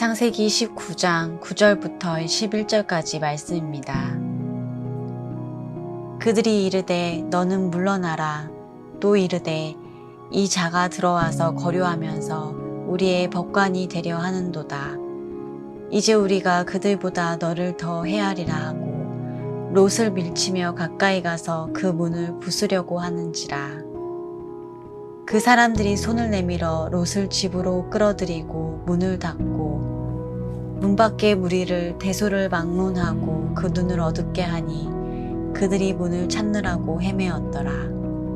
창세기 19장 9절부터 11절까지 말씀입니다. 그들이 이르되 너는 물러나라 또 이르되 이 자가 들어와서 거류하면서 우리의 법관이 되려 하는도다. 이제 우리가 그들보다 너를 더 헤아리라 하고 롯을 밀치며 가까이 가서 그 문을 부수려고 하는지라. 그 사람들이 손을 내밀어 롯을 집으로 끌어들이고 문을 닫고 문 밖에 무리를 대소를 막론하고 그 눈을 어둡게 하니 그들이 문을 찾느라고 헤매었더라.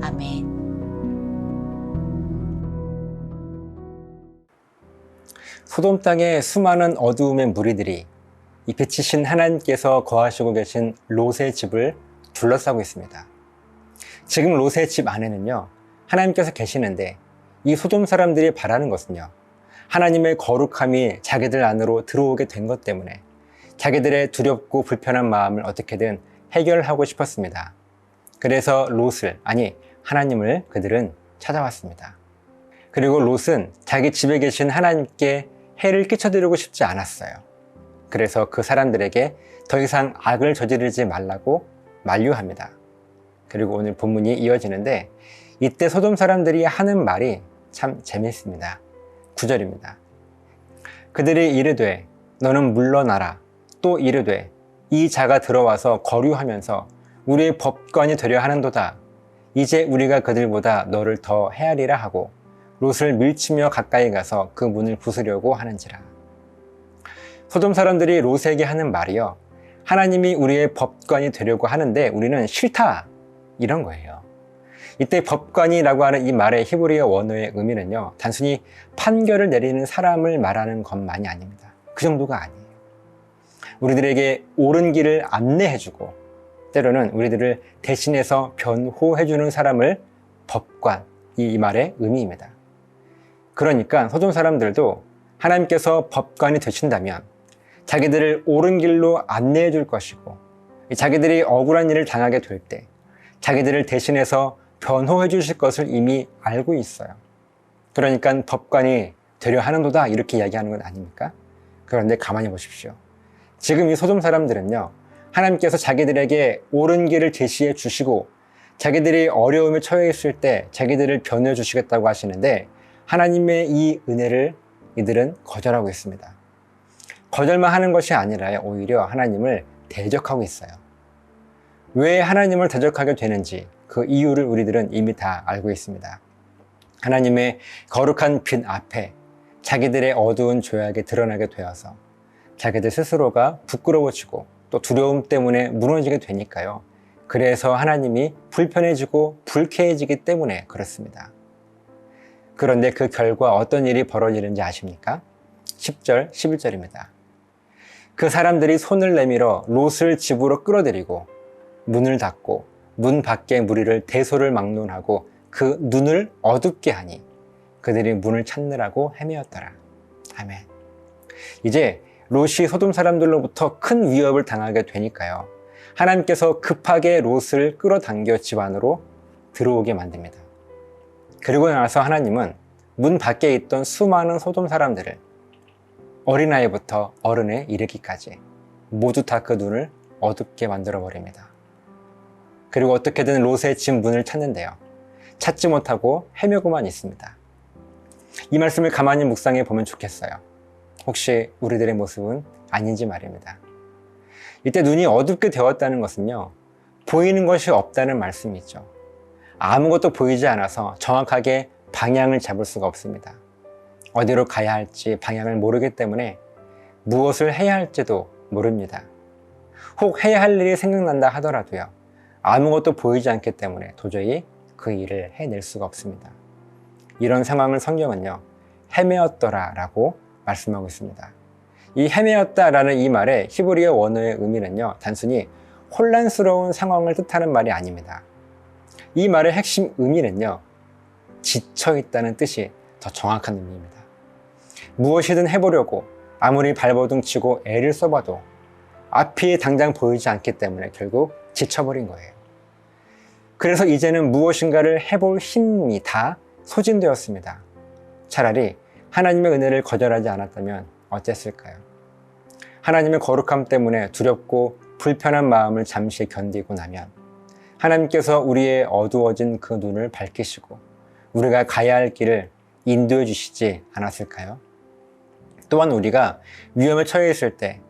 아멘. 소돔 땅의 수많은 어두움의 무리들이 이 빛이신 하나님께서 거하시고 계신 롯의 집을 둘러싸고 있습니다. 지금 롯의 집 안에는요, 하나님께서 계시는데 이 소돔 사람들이 바라는 것은요, 하나님의 거룩함이 자기들 안으로 들어오게 된 것 때문에 자기들의 두렵고 불편한 마음을 어떻게든 해결하고 싶었습니다. 그래서 롯을, 아니, 하나님을 그들은 찾아왔습니다. 그리고 롯은 자기 집에 계신 하나님께 해를 끼쳐드리고 싶지 않았어요. 그래서 그 사람들에게 더 이상 악을 저지르지 말라고 만류합니다. 그리고 오늘 본문이 이어지는데 이때 소돔 사람들이 하는 말이 참 재밌습니다. 9절입니다. 그들이 이르되 너는 물러나라 또 이르되 이 자가 들어와서 거류하면서 우리의 법관이 되려 하는도다. 이제 우리가 그들보다 너를 더 헤아리라 하고 롯을 밀치며 가까이 가서 그 문을 부수려고 하는지라. 소돔 사람들이 롯에게 하는 말이요. 하나님이 우리의 법관이 되려고 하는데 우리는 싫다. 이런 거예요. 이때 법관이라고 하는 이 말의 히브리어 원어의 의미는요. 단순히 판결을 내리는 사람을 말하는 것만이 아닙니다. 그 정도가 아니에요. 우리들에게 옳은 길을 안내해주고 때로는 우리들을 대신해서 변호해주는 사람을 법관, 이 말의 의미입니다. 그러니까 소돔 사람들도 하나님께서 법관이 되신다면 자기들을 옳은 길로 안내해 줄 것이고 자기들이 억울한 일을 당하게 될 때 자기들을 대신해서 변호해 주실 것을 이미 알고 있어요. 그러니까 법관이 되려 하는도다 이렇게 이야기하는 건 아닙니까? 그런데 가만히 보십시오. 지금 이 소돔 사람들은요. 하나님께서 자기들에게 옳은 길을 제시해 주시고 자기들이 어려움에 처해 있을 때 자기들을 변호해 주시겠다고 하시는데 하나님의 이 은혜를 이들은 거절하고 있습니다. 거절만 하는 것이 아니라 오히려 하나님을 대적하고 있어요. 왜 하나님을 대적하게 되는지 그 이유를 우리들은 이미 다 알고 있습니다. 하나님의 거룩한 빛 앞에 자기들의 어두운 죄악이 드러나게 되어서 자기들 스스로가 부끄러워지고 또 두려움 때문에 무너지게 되니까요. 그래서 하나님이 불편해지고 불쾌해지기 때문에 그렇습니다. 그런데 그 결과 어떤 일이 벌어지는지 아십니까? 10절, 11절입니다. 그 사람들이 손을 내밀어 롯을 집으로 끌어들이고 문을 닫고 문 밖에 무리를 대소를 막론하고 그 눈을 어둡게 하니 그들이 문을 찾느라고 헤매었더라. 아멘. 이제 롯이 소돔 사람들로부터 큰 위협을 당하게 되니까요. 하나님께서 급하게 롯을 끌어당겨 집 안으로 들어오게 만듭니다. 그리고 나서 하나님은 문 밖에 있던 수많은 소돔 사람들을 어린아이부터 어른에 이르기까지 모두 다 그 눈을 어둡게 만들어 버립니다. 그리고 어떻게든 롯의 집 문을 찾는데요. 찾지 못하고 헤매고만 있습니다. 이 말씀을 가만히 묵상해 보면 좋겠어요. 혹시 우리들의 모습은 아닌지 말입니다. 이때 눈이 어둡게 되었다는 것은요, 보이는 것이 없다는 말씀이죠. 아무것도 보이지 않아서 정확하게 방향을 잡을 수가 없습니다. 어디로 가야 할지 방향을 모르기 때문에 무엇을 해야 할지도 모릅니다. 혹 해야 할 일이 생각난다 하더라도요. 아무것도 보이지 않기 때문에 도저히 그 일을 해낼 수가 없습니다. 이런 상황을 성경은요. 헤매었더라 라고 말씀하고 있습니다. 이 헤매었다 라는 이 말의 히브리어 원어의 의미는요. 단순히 혼란스러운 상황을 뜻하는 말이 아닙니다. 이 말의 핵심 의미는요. 지쳐 있다는 뜻이 더 정확한 의미입니다. 무엇이든 해보려고 아무리 발버둥 치고 애를 써봐도 앞이 당장 보이지 않기 때문에 결국 지쳐버린 거예요. 그래서 이제는 무엇인가를 해볼 힘이 다 소진되었습니다. 차라리 하나님의 은혜를 거절하지 않았다면 어땠을까요? 하나님의 거룩함 때문에 두렵고 불편한 마음을 잠시 견디고 나면 하나님께서 우리의 어두워진 그 눈을 밝히시고 우리가 가야 할 길을 인도해 주시지 않았을까요? 또한 우리가 위험에 처해 있을 때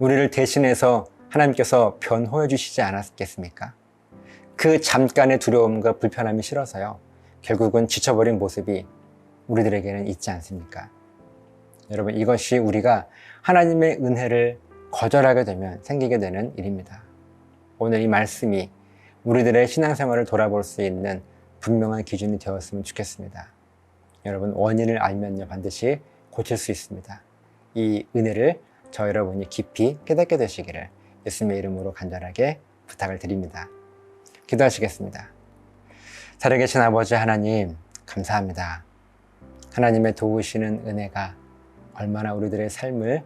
우리를 대신해서 하나님께서 변호해 주시지 않았겠습니까? 그 잠깐의 두려움과 불편함이 싫어서요. 결국은 지쳐버린 모습이 우리들에게는 있지 않습니까? 여러분, 이것이 우리가 하나님의 은혜를 거절하게 되면 생기게 되는 일입니다. 오늘 이 말씀이 우리들의 신앙생활을 돌아볼 수 있는 분명한 기준이 되었으면 좋겠습니다. 여러분, 원인을 알면요, 반드시 고칠 수 있습니다. 이 은혜를 저 여러분이 깊이 깨닫게 되시기를 예수님의 이름으로 간절하게 부탁을 드립니다. 기도하시겠습니다. 살아계신 아버지 하나님, 감사합니다. 하나님의 도우시는 은혜가 얼마나 우리들의 삶을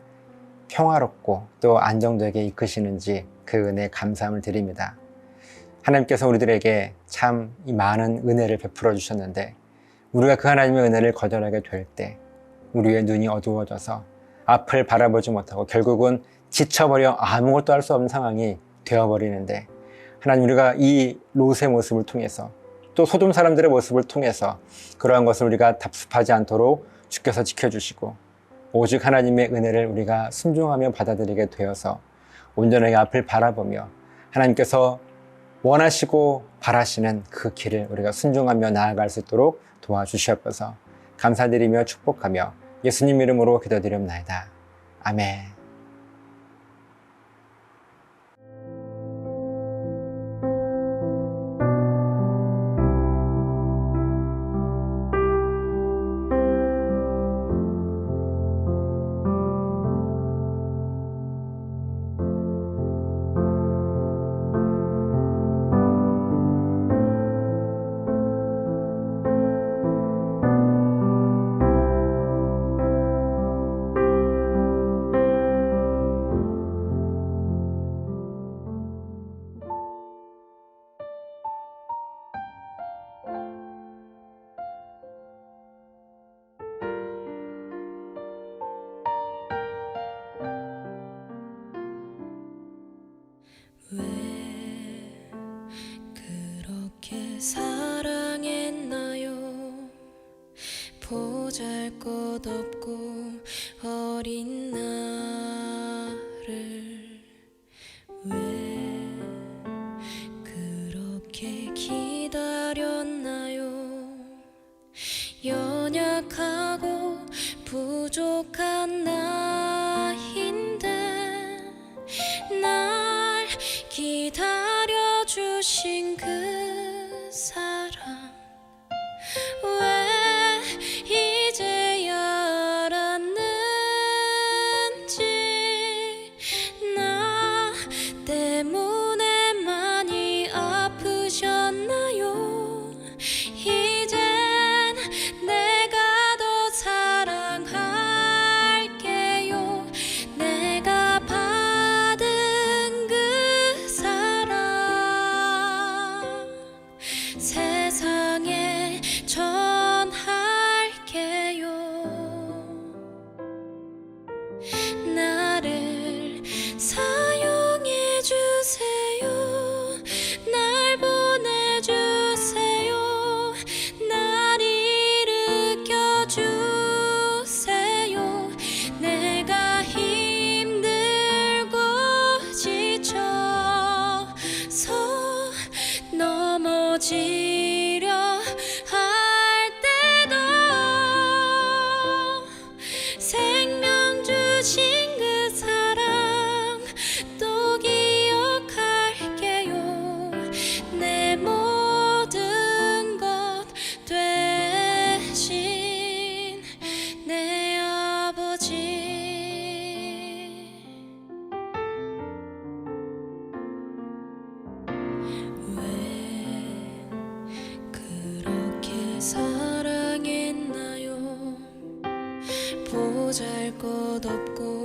평화롭고 또 안정되게 이끄시는지 그 은혜에 감사함을 드립니다. 하나님께서 우리들에게 참이 많은 은혜를 베풀어 주셨는데 우리가 그 하나님의 은혜를 거절하게 될 때 우리의 눈이 어두워져서 앞을 바라보지 못하고 결국은 지쳐버려 아무것도 할 수 없는 상황이 되어버리는데 하나님 우리가 이 롯의 모습을 통해서 또 소돔 사람들의 모습을 통해서 그러한 것을 우리가 답습하지 않도록 주께서 지켜주시고 오직 하나님의 은혜를 우리가 순종하며 받아들이게 되어서 온전하게 앞을 바라보며 하나님께서 원하시고 바라시는 그 길을 우리가 순종하며 나아갈 수 있도록 도와주시옵소서 감사드리며 축복하며 예수님 이름으로 기도드립나이다. 아멘. 보잘 것 없고 어린 나를 왜 그렇게 기다렸나요? 연약하고 부족한 나인데 날 기다려 주신 그 것 없고